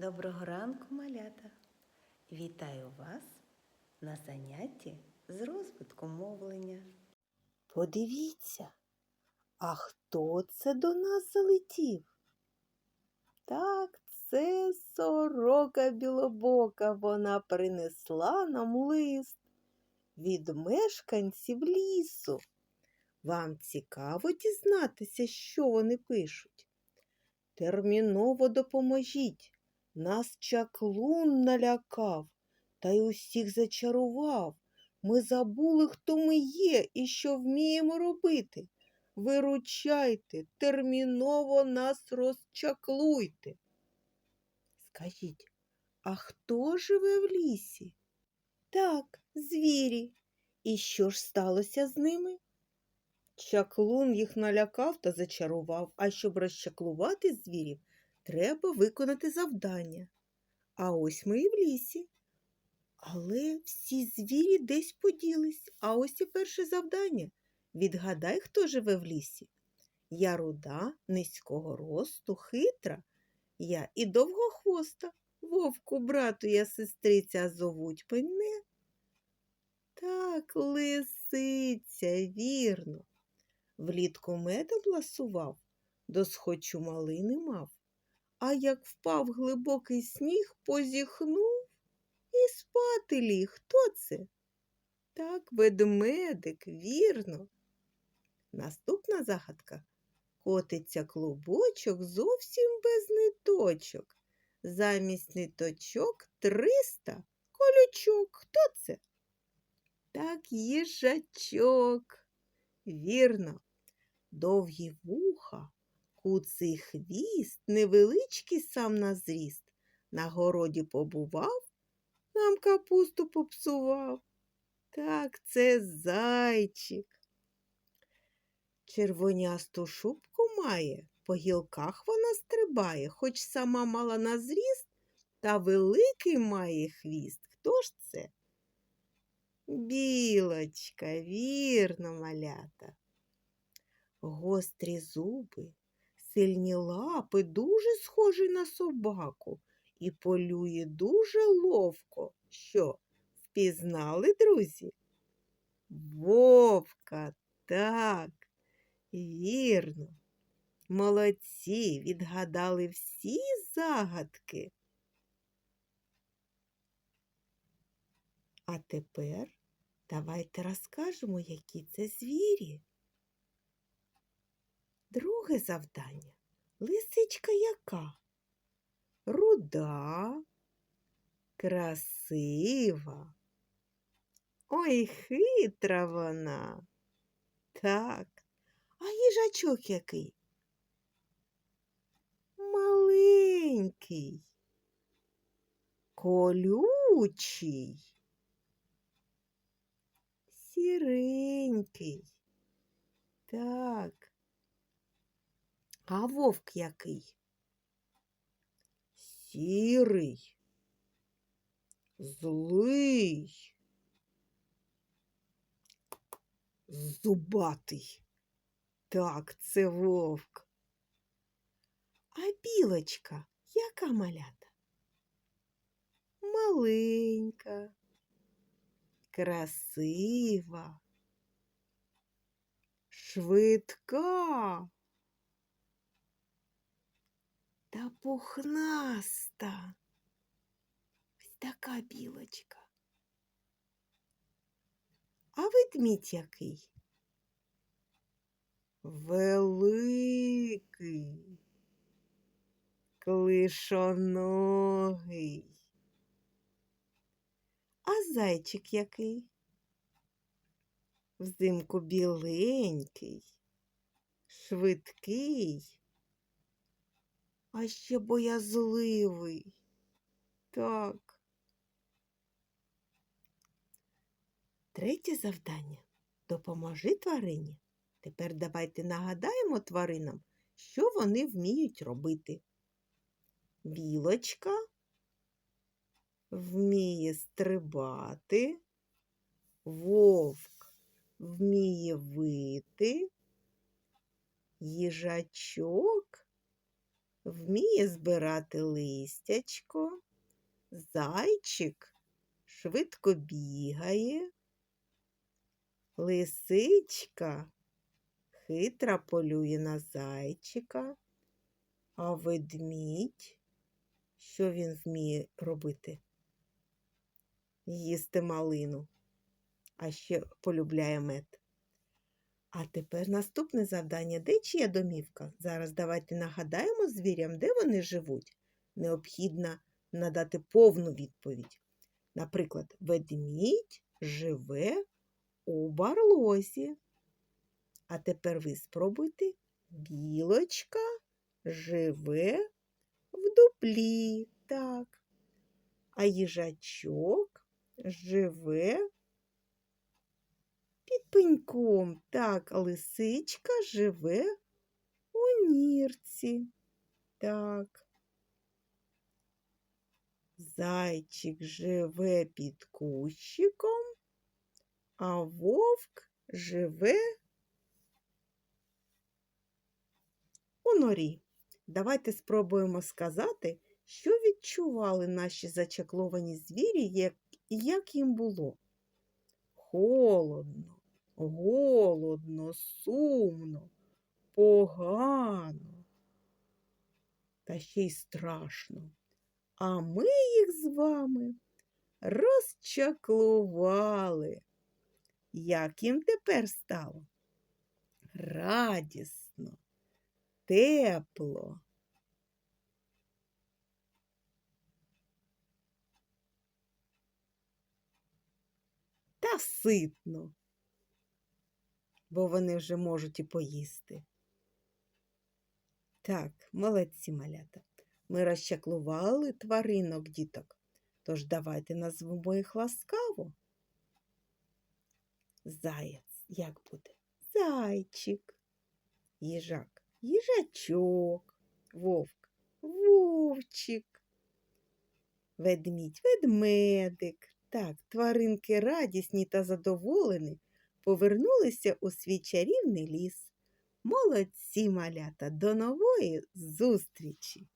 Доброго ранку, малята! Вітаю вас на занятті з розвитку мовлення. Подивіться, а хто це до нас залетів? Так, це сорока білобока. Вона принесла нам лист від мешканців лісу. Вам цікаво дізнатися, що вони пишуть? Терміново допоможіть. Нас чаклун налякав та й усіх зачарував. Ми забули, хто ми є і що вміємо робити. Виручайте, терміново нас розчаклуйте. Скажіть, а хто живе в лісі? Так, звірі. І що ж сталося з ними? Чаклун їх налякав та зачарував, а щоб розчаклувати звірів, треба виконати завдання. А ось ми і в лісі. Але всі звірі десь поділись, а ось і перше завдання. Відгадай, хто живе в лісі. Я руда, низького росту, хитра. Я і довгохвоста. Вовку, брату, я сестриця, зовуть мене. Так, лисиця, вірно. Влітку медом ласував, досхочу малини мав. А як впав глибокий сніг, позіхнув і спати ліг. Хто це? Так, ведмедик, вірно. Наступна загадка. Котиться клубочок зовсім без ниточок. Замість ниточок триста колючок. Хто це? Так, їжачок. Вірно, довгі вуха, куций хвіст, невеличкий сам на зріст. На городі побував, нам капусту попсував. Так, це зайчик. Червонясту шубку має, по гілках вона стрибає, хоч сама мала на зріст, та великий має хвіст. Хто ж це? Білочка, вірно, малята. Гострі зуби, сильні лапи, дуже схожі на собаку і полює дуже ловко. Що, впізнали, друзі? Вовка, так, вірно. Молодці, відгадали всі загадки. А тепер давайте розкажемо, які це звірі. Друге завдання. Лисичка яка? Руда, красива. Ой, хитра вона. Так. А їжачок який? Маленький, колючий, сіренький. Так. А вовк який? Сірий, злий, зубатий. Так, це вовк. А білочка яка малята? Маленька, красива, швидка та пухнаста. Ось така білочка. А ведмідь який? Великий, клишоногий. А зайчик який? Взимку біленький, швидкий, а ще боязливий. Так. Третє завдання. Допоможи тварині. Тепер давайте нагадаємо тваринам, що вони вміють робити. Білочка вміє стрибати, вовк вміє вити, їжачок вміє збирати листячко, зайчик швидко бігає, лисичка хитра полює на зайчика, а ведмідь, що він вміє робити? Їсти малину, а ще полюбляє мед. А тепер наступне завдання. Де чия домівка? Зараз давайте нагадаємо звірям, де вони живуть. Необхідно надати повну відповідь. Наприклад, ведмідь живе у барлозі. А тепер ви спробуйте. Білочка живе в дуплі. Так. А їжачок живе під пеньком. Так, лисичка живе у нірці. Так. Зайчик живе під кущиком, а вовк живе у норі. Давайте спробуємо сказати, що відчували наші зачакловані звірі, як, як їм було. Холодно, голодно, сумно, погано та ще й страшно. А ми їх з вами розчаклували. Як їм тепер стало? Радісно, тепло. Та ситно, бо вони вже можуть і поїсти. Так, молодці малята. Ми розчаклували тваринок діток. Тож давайте назвемо їх ласкаво. Заєць, як буде? Зайчик, їжак, їжачок, вовк, вовчик, ведмідь, ведмедик. Так, тваринки радісні та задоволені повернулися у свій чарівний ліс. Молодці малята, до нової зустрічі!